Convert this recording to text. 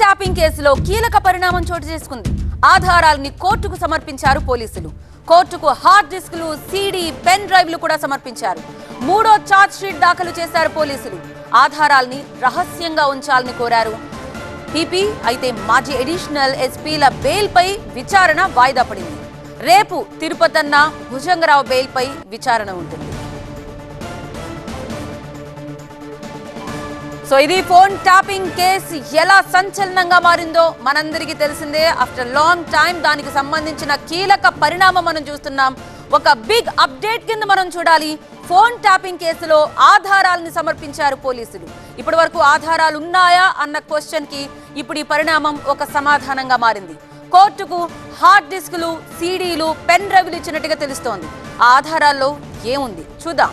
Tapping కేసులో కీలక పరిణామం చోటు చేసుకుంది. ఆధారాల్ని కోర్టుకు సమర్పించారు పోలీసులు. కోర్టుకు హార్డ్ డిస్క్లు సీడీ పెన్ డ్రైవ్లు కూడా సమర్పించారు. మూడో ఛార్జ్ షీట్ దాఖలు చేశారు పోలీసులు. ఆధారాల్ని రహస్యంగా ఉంచాలని కోరారు. పీపీ అయితే మాజీ అడిషనల్ ఎస్పీల బెయిల్పై విచారణ వాయిదా పడింది. రేపు తిరుపతన్న భుజంగరావు బెయిల్పై విచారణ ఉంటుంది. సో ఇది ఫోన్ ట్యాపింగ్ కేసు ఎలా సంచలనంగా మారిందో మనందరికీ తెలిసిందే. ఆఫ్టర్ లాంగ్ టైం దానికి సంబంధించిన కీలక పరిణామం మనం చూస్తున్నాం. ఒక బిగ్ అప్డేట్ కింద మనం చూడాలి. ఫోన్ ట్యాపింగ్ కేసులో ఆధారాలను సమర్పించారు పోలీసులు. ఇప్పటి వరకు ఆధారాలు ఉన్నాయా అన్న క్వశ్చన్కి ఇప్పుడు ఈ పరిణామం ఒక సమాధానంగా మారింది. కోర్టుకు హార్డ్ డిస్కులు సీడీలు పెన్ డ్రైవ్లు ఇచ్చినట్టుగా తెలుస్తోంది. ఆ ఆధారాల్లో ఏముంది? చూద్దాం.